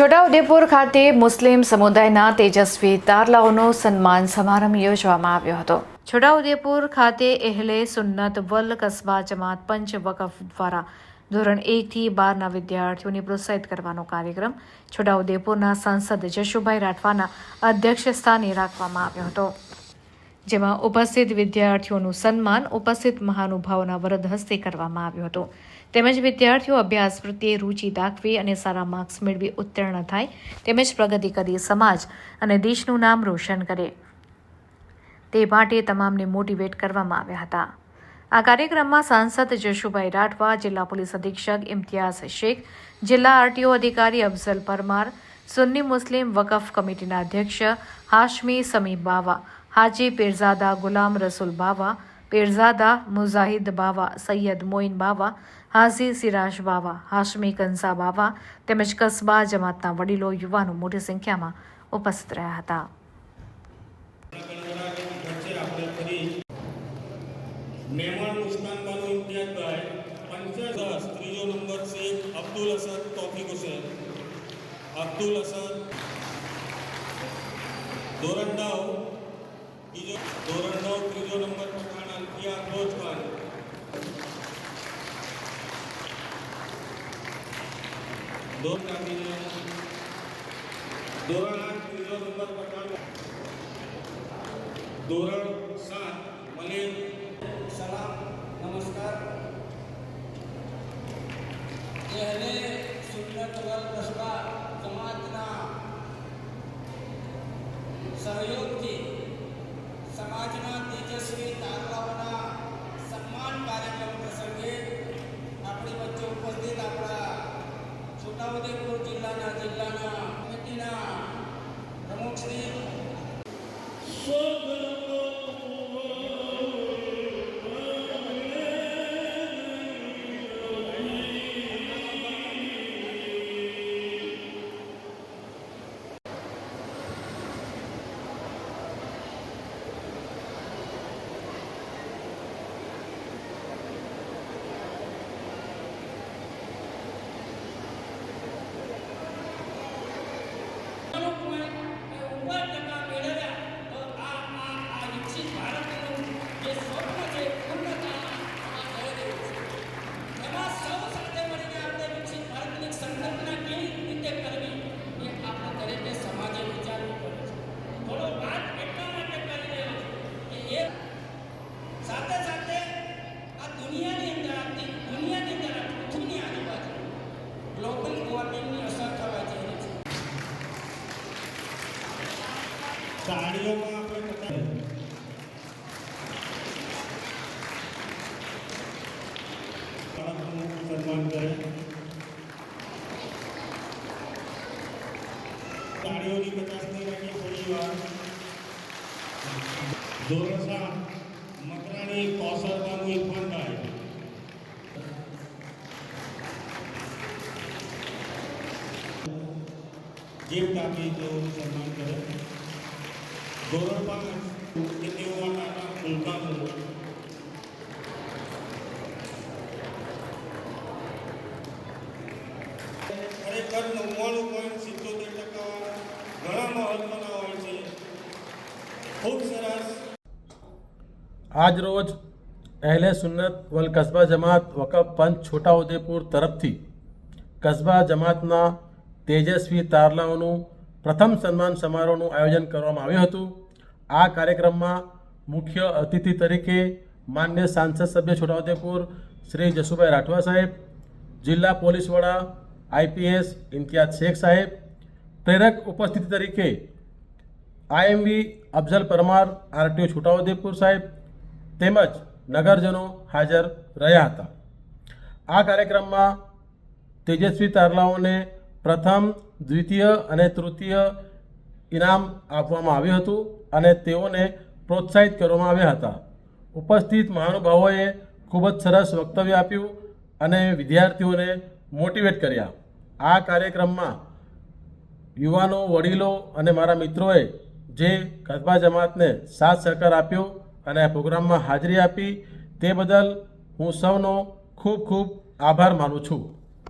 છોટાઉદેપુર ખાતે મુસ્લિમ સમુદાયના તેજસ્વી તારલાઓનો સન્માન સમારંભ યોજવામાં આવ્યો હતો. છોટાઉદેપુર ખાતે એહલે સુન્નત વલ કસ્બા જમાત પંચ વકફ દ્વારા ધોરણ એકથી બારના વિદ્યાર્થીઓને પ્રોત્સાહિત કરવાનો કાર્યક્રમ છોટાઉદેપુરના સાંસદ જશુભાઈ રાઠવાના અધ્યક્ષ સ્થાને રાખવામાં આવ્યો હતો. જેમાં ઉપસ્થિત વિદ્યાર્થીઓનું સન્માન, ઉપસ્થિત મહાનુભાવોના વરદ હસ્તે કરવામાં આવ્યું હતું. તેમજ વિદ્યાર્થીઓ અભ્યાસ પ્રત્યે રુચિ દાખવી અને સારા માર્ક્સ મેળવી ઉત્તીર્ણ થાય તેમજ પ્રગતિ કરી સમાજ અને દેશનું નામ રોશન કરે. તે માટે તમામને મોટિવેટ કરવામાં આવ્યા હતા. આ કાર્યક્રમમાં સાંસદ જશુભાઈ રાઠવા, જિલ્લા પોલીસ અધિક્ષક ઇમ્તિયાઝ શેખ, જિલ્લા આરટીઓ અધિકારી અફઝલ પરમાર, સુન્ની મુસ્લિમ વકફ કમિટીના અધ્યક્ષ હાશમી સમી બાવા, હાજી પીરઝાદા ગુલામ રસુલ બાવા પીરઝાદા મુઝાહિદ બાવા, સૈયદ મોઇન બાવા, હાઝી સિરાજ બાવા, હાશમી કંસા બાવા તેમજ કસ્બા જમાતના વડીલો યુવાનો મોટી સંખ્યામાં ઉપસ્થિત રહ્યા હતા. ધોરણ પઠાણ અલ્ફિયા અફરોજ ખાન ધોરણ કાપીને ધોરણ આઠ ત્રીજો નંબર પઠાણ ધોરણ સાત મલિક સલામ નમસ્કાર પહેલે સુન્નત વલ કસ્બા જમાતના સહયોગથી સમાજના તેજસ્વી સાથે સાડીઓમાં આપણે બાળકનું સન્માન કરે. સાડીઓની પચાસની રાખી થોડી વાર. ધોરણ સાત, મકરાણી કૌશલબાનું ઇરફાનભાઈ જીવ કાપી તેઓનું સન્માન કરે. ધોરણ પાંચ કે તેઓ ફૂલકાનું ખરેખર નવ્વાણું પોઈન્ટ સિત્તોતેર ટકા ઘણા મહત્વના હોય છે ખૂબ સરસ આજ રોજ અહેલે સુન્નત વલ કસ્બા જમાત વકફ પંચ છોટાઉદેપુર તરફથી કસ્બા જમાતના તેજસ્વી તારલાઓનું પ્રથમ સન્માન સમારોહનું આયોજન કરવામાં આવ્યું હતું. આ કાર્યક્રમમાં મુખ્ય અતિથિ તરીકે માન્ય સાંસદ સભ્ય છોટાઉદેપુર શ્રી જસુભાઈ રાઠવા સાહેબ, જિલ્લા પોલીસ વડા આઈપીએસ ઇમ્તિયાઝ શેખ સાહેબ, પ્રેરક ઉપસ્થિતિ તરીકે આઈએમવી અફઝલ પરમાર, આરટીઓ છોટાઉદેપુર સાહેબ તેમજ નગરજનો હાજર રહ્યા હતા. આ કાર્યક્રમમાં તેજસ્વી તારલાઓને પ્રથમ દ્વિતીય અને તૃતીય ઇનામ આપવામાં આવ્યું હતું અને તેઓને પ્રોત્સાહિત કરવામાં આવ્યા હતા. ઉપસ્થિત મહાનુભાવોએ ખૂબ જ સરસ વક્તવ્ય આપ્યું અને વિદ્યાર્થીઓને મોટિવેટ કર્યા. આ કાર્યક્રમમાં યુવાનો, વડીલો અને મારા મિત્રોએ જે કસ્બા જમાતને સાથ સહકાર આપ્યો અને આ પ્રોગ્રામમાં હાજરી આપી તે બદલ હું સૌનો ખૂબ ખૂબ આભાર માનું છું.